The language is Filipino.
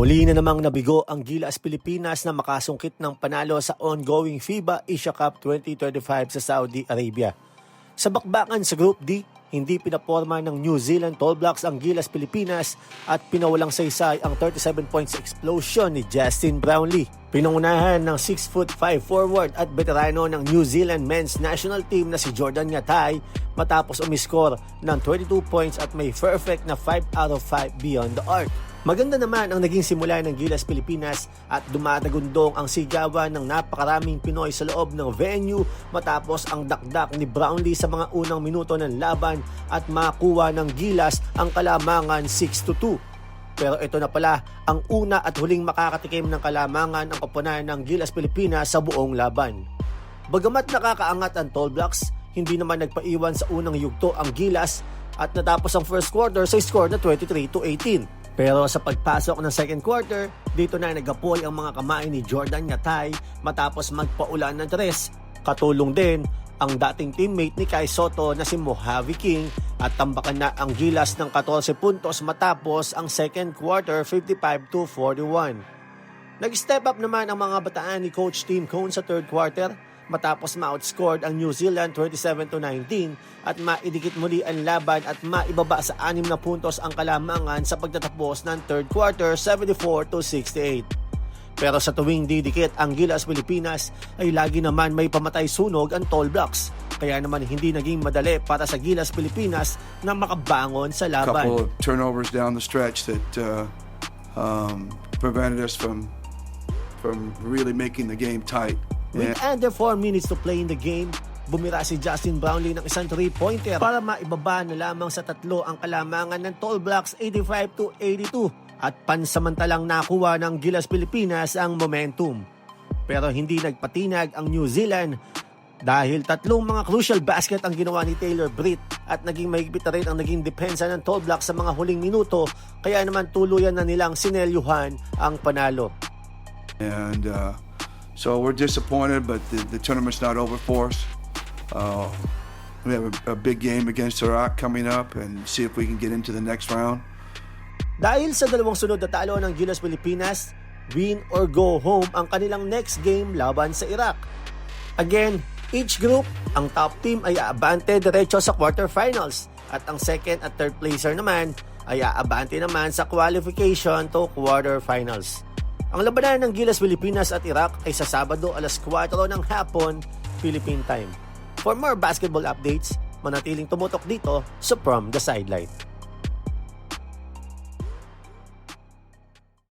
Muli na namang nabigo ang Gilas Pilipinas na makasungkit ng panalo sa ongoing FIBA Asia Cup 2025 sa Saudi Arabia. Sa bakbakan sa Group D, hindi pinaporma ng New Zealand Tall Blacks ang Gilas Pilipinas at pinawalang saysay ang 37 points explosion ni Justin Brownlee. Pinangunahan ng 6 foot 5 forward at veterano ng New Zealand men's national team na si Jordan Yatay matapos umiskor ng 22 points at may perfect na 5 out of 5 beyond the arc. Maganda naman ang naging simula ng Gilas Pilipinas at dumadagundong ang sigawan ng napakaraming Pinoy sa loob ng venue matapos ang dakdak ni Brownlee sa mga unang minuto ng laban at makuha ng Gilas ang kalamangan 6-2. Pero ito na pala ang una at huling makakatikim ng kalamangan ang koponan ng Gilas Pilipinas sa buong laban. Bagamat nakakaangat ang Tall Blacks, hindi naman nagpaiwan sa unang yugto ang Gilas at natapos ang first quarter sa score na 23 to 18. Pero sa pagpasok ng second quarter, dito na nagapoy ang mga kamay ni Jordan Yatay matapos magpaulan ng tres. Katulong din ang dating teammate ni Kai Soto na si Mojave King at tambakan na ang gilas ng 14 puntos matapos ang second quarter 55 to 41. Nag-step up naman ang mga bataan ni Coach Tim Cone sa third quarter matapos ma-outscored ang New Zealand 27 to 19 at maidikit muli ang laban at maibaba sa 6 na puntos ang kalamangan sa pagtatapos ng third quarter 74 to 68. Pero sa tuwing didikit ang Gilas Pilipinas ay lagi naman may pamatay sunog ang Tall Blocks. Kaya naman hindi naging madali para sa Gilas Pilipinas na makabangon sa laban. couple of turnovers down the stretch that uh, um, prevented us from from really making the game tight. With under 4 minutes to play in the game, bumira si Justin Brownlee ng isang 3-pointer para maibaba na lamang sa tatlo ang kalamangan ng Tall Blacks 85 to 82 at pansamantalang nakuha ng Gilas Pilipinas ang momentum. Pero hindi nagpatinag ang New Zealand dahil tatlong mga crucial basket ang ginawa ni Taylor Britt. At naging mahigpit na rin ang naging depensa ng Tall Blacks sa mga huling minuto. Kaya naman tuluyan na nilang sinelyuhan ang panalo. And uh, so we're disappointed, but the, the tournament's not over for us. Uh, we have a, a big game against Iraq coming up and see if we can get into the next round. Dahil sa dalawang sunod na talo ng Gilas Pilipinas, win or go home ang kanilang next game laban sa Iraq. Again, each group, ang top team ay aabante diretso sa quarterfinals at ang second at third placer naman ay aabante naman sa qualification to quarterfinals. Ang labanan ng Gilas Pilipinas at Iraq ay sa Sabado alas 4 ng hapon, Philippine time. For more basketball updates, manatiling tumutok dito sa From the Sideline.